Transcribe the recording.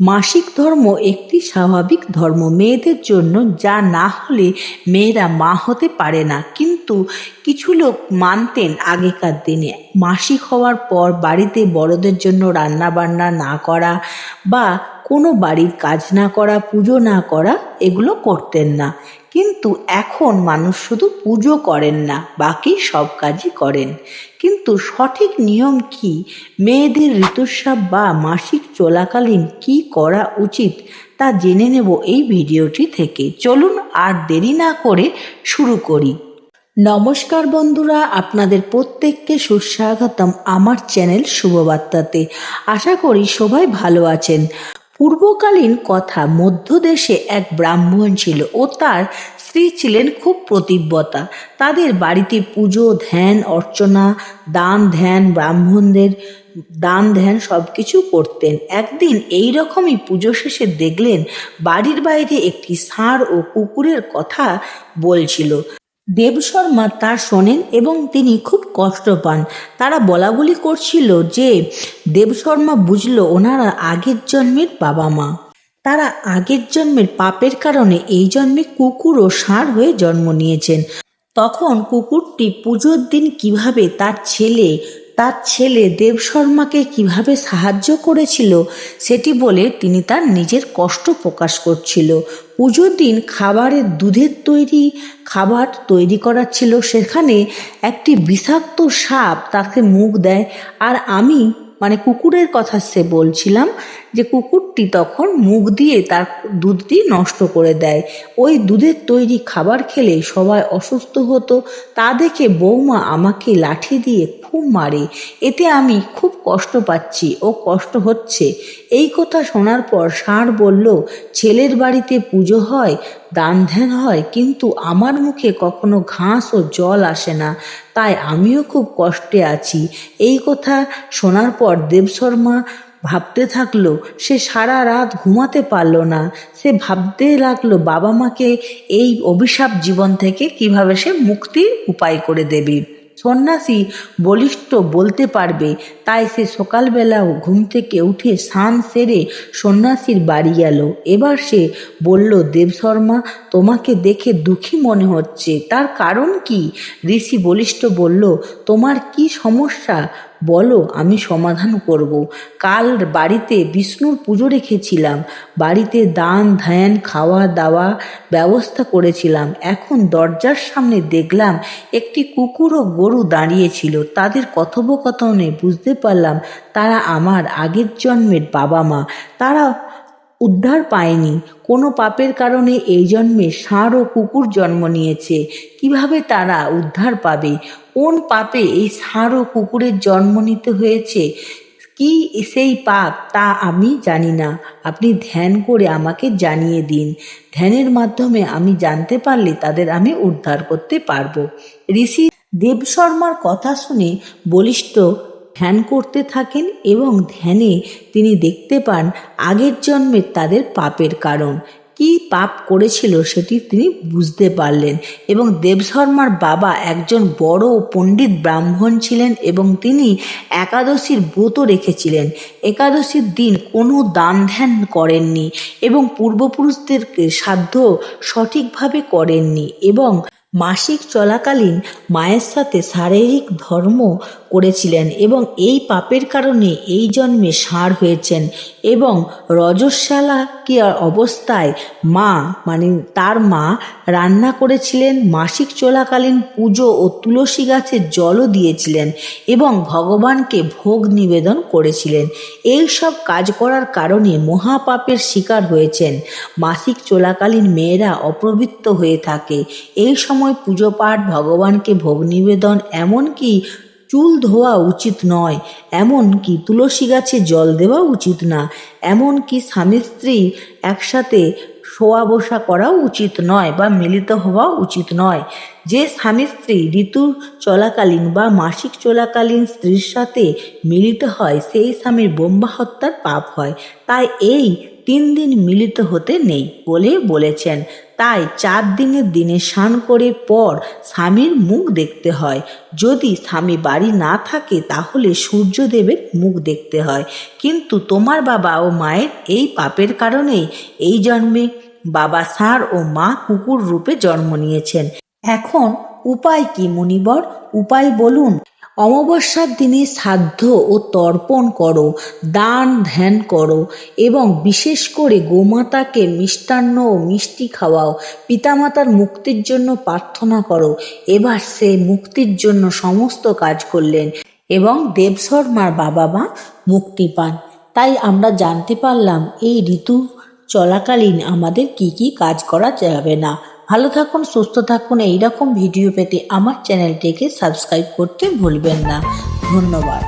মাসিক ধর্ম একটি স্বাভাবিক ধর্ম। মেয়েদের জন্য যা না হলে মেয়েরা মা হতে পারে না। কিন্তু কিছু লোক মানতেন আগেকার দিনে মাসিক হওয়ার পর বাড়িতে বড়দের জন্য রান্না বান্না না করা বা কোনো বাড়ির কাজ না করা, পুজো না করা, এগুলো করতেন না। কিন্তু এখন মানুষ শুধু পুজো করেন না, বাকি সব কাজই করেন। কিন্তু সঠিক নিয়ম কি? মেয়েদের ঋতুস্রাব বা মাসিক চলাকালীন কি করা উচিত তা জেনে নেব এই ভিডিওটি থেকে। চলুন আর দেরি না করে শুরু করি। নমস্কার বন্ধুরা, আপনাদের প্রত্যেককে সুস্বাগতম আমার চ্যানেল শুভবার্তাতে। আশা করি সবাই ভালো আছেন। পূর্বকালীন কথা মধ্যদেশে এক ব্রাহ্মণ ছিল ও তার স্ত্রী ছিলেন খুব প্রতিব্যতা। তাদের বাড়িতে পুজো, ধ্যান, অর্চনা, দান, ধ্যান, ব্রাহ্মণদের দান, ধ্যান সব কিছু করতেন। একদিন এই রকমই পুজো শেষে দেখলেন বাড়ির বাইরে একটি ষাঁড় ও কুকুরের কথা বলছিল। দেবশর্মা তা শোনেন এবং তিনি খুব কষ্ট পান। তারা বলাবলি করছিল যে দেবশর্মা বুঝলো ওনারা আগের জন্মের বাবা মা। তারা আগের জন্মের পাপের কারণে এই জন্মে কুকুর ও ষাঁড় হয়ে জন্ম নিয়েছেন। তখন কুকুরটি পুজোর দিন কীভাবে তার ছেলে তার ছেলে দেবশর্মাকে কীভাবে সাহায্য করেছিল সেটি বলে তিনি তার নিজের কষ্ট প্রকাশ করছিল। পুজোর দিন খাবারের দুধের তৈরি, খাবার তৈরি করা ছিল। সেখানে একটি বিষাক্ত সাপ তাকে মুখ দেয়। আর আমি মানে কুকুরের কথা সে বলছিলাম যে কুকুরটি তখন মুখ দিয়ে তার দুধটি নষ্ট করে দেয়। ওই দুধের তৈরি খাবার খেলে সবাই অসুস্থ হতো। তা দেখে বৌমা আমাকে লাঠি দিয়ে খুব মারে। এতে আমি খুব কষ্ট পাচ্ছি ও কষ্ট হচ্ছে। এই কথা শোনার পর ষাঁড় বলল, ছেলের বাড়িতে পুজো হয় দান ধ্যান হয়, কিন্তু আমার মুখে কখনো ঘাস ও জল আসে না। তাই আমিও খুব কষ্টে আছি। এই কথা শোনার পর দেবশর্মা ভাবতে থাকল, সে সারা রাত ঘুমাতে পারল না। সে ভাবতে লাগল, বাবা মাকে এই অভিশাপ জীবন থেকে কীভাবে সে মুক্তির উপায় করে দেবে? সন্ন্যাসী বলিষ্ঠ বলতে পারবে। তাই সে সকালবেলাও ঘুম থেকে উঠে স্নান সেরে সন্ন্যাসীর বাড়ি গেল। এবার সে বলল দেবশর্মা তোমাকে দেখে দুঃখী মনে হচ্ছে। তার কারণ কি? ঋষি বলিষ্ঠ বলল, তোমার কি সমস্যা? বলো, আমি সমাধান করব। কাল বাড়িতে বিষ্ণুর পুজো রেখেছিলাম। বাড়িতে দান, ধ্যান, খাওয়া, দাওয়া ব্যবস্থা করেছিলাম। এখন দরজার সামনে দেখলাম একটি কুকুর ও গরু দাঁড়িয়েছিল। তাদের কথোপকথনে বুঝতে পারলাম তারা আমার আগের জন্মের বাবা মা। তারা উদ্ধার পায়নি। কোনো পাপের কারণে এই জন্মে ষাঁড় ও কুকুর জন্ম নিয়েছে। কীভাবে তারা উদ্ধার পাবে? কোন পাপে এই ষাঁড় কুকুরের জন্ম নিতে হয়েছে? কি সেই পাপ তা আমি জানি না। আপনি ধ্যান করে আমাকে জানিয়ে দিন। ধ্যানের মাধ্যমে আমি জানতে পারলে তাদের আমি উদ্ধার করতে পারব। ঋষি দেব শর্মার কথা শুনে বলিষ্ঠ ধ্যান করতে থাকেন এবং ধ্যানে তিনি দেখতে পান আগের জন্মের তাদের পাপের কারণ। কি পাপ করেছিল সেটি তিনি বুঝতে পারলেন এবং দেবশর্মার বাবা একজন বড় পণ্ডিত ব্রাহ্মণ ছিলেন এবং তিনি একাদশীর ব্রত রেখেছিলেন। একাদশীর দিন কোনো দান ধ্যান করেননি এবং পূর্বপুরুষদেরকে সাধ্য সঠিকভাবে করেননি এবং মাসিক চলাকালীন মায়ের সাথে শারীরিক ধর্ম করেছিলেন এবং এই পাপের কারণে এই জন্মে ষাঁড় হয়েছেন এবং রজস্বালা কি অবস্থায় মা মানে তার মা, রান্না করেছিলেন, মাসিক চলাকালীন পুজো ও তুলসী গাছের জলও দিয়েছিলেন এবং ভগবানকে ভোগ নিবেদন করেছিলেন। এই সব কাজ করার কারণে মহাপাপের শিকার হয়েছেন। মাসিক চলাকালীন মেয়েরা অপবিত্র হয়ে থাকে। এই সময় পুজো পাঠ ভগবানকে ভোগ নিবেদন এমনকি চুল ধোয়া উচিত নয়। এমন কি তুলসী গাছে জল দেওয়া উচিত না? এমন কি স্বামী স্ত্রী একসাথে শোয়া বসা করাও উচিত নয় বা মিলিত হওয়া উচিত নয়। যে স্বামী স্ত্রী ঋতু চলাকালীন বা মাসিক চলাকালীন স্ত্রীর সাথে মিলিত হয়, সেই স্বামীর বোম্বা হত্যার পাপ হয়। তাই এই তিন দিন মিলিত হতে নেই বলে বলেছেন তাই চার দিনের দিনে স্নান করে পর স্বামীর মুখ দেখতে হয়। যদি স্বামী বাড়ি না থাকে, তাহলে সূর্যদেবের মুখ দেখতে হয়। কিন্তু তোমার বাবা ও মায়ের এই পাপের কারণেই এই জন্মে বাবা ষাঁড় ও মা কুকুর রূপে জন্ম নিয়েছেন। এখন উপায় কি, মুনিবর? উপায় বলুন। অমাবস্যার দিনে সাধ্য ও তর্পণ করো, দান ধ্যান করো এবং বিশেষ করে গোমাতাকে মিষ্টান্ন ও মিষ্টি খাওয়াও, পিতামাতার মুক্তির জন্য প্রার্থনা করো। এবার সে মুক্তির জন্য সমস্ত কাজ করলেন এবং দেবশর্মার বাবা মা মুক্তি পান। তাই আমরা জানতে পারলাম, এই ঋতু চলাকালীন আমাদের কি কি কাজ করা যাবে না। ভালো থাকুন সুস্থ থাকুন। এইরকম ভিডিও পেতে আমার চ্যানেলটিকে সাবস্ক্রাইব করতে ভুলবেন না। ধন্যবাদ।